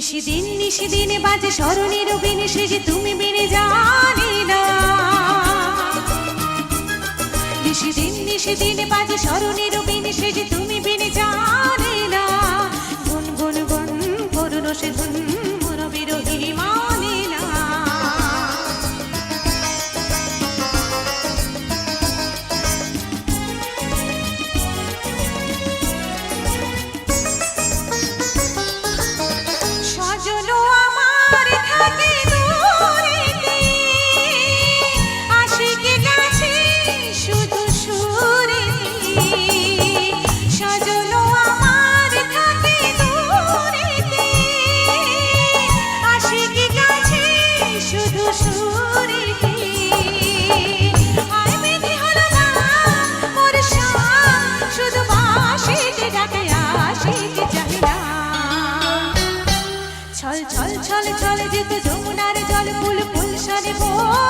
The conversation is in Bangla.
নিশিদিন, নিশিদিনে বাজে স্মরণের বিনে সে যে তুমি বেড়ে জানি না। নিশিদিন, নিশিদিনে বাজে স্মরণের বিনে সে যে তুমি বিনে জানি না। গুন গুন গুন করুন সে গুন ছল ছল ছল ছল যেত যমুনার জল ফুল ফুল সারে মোর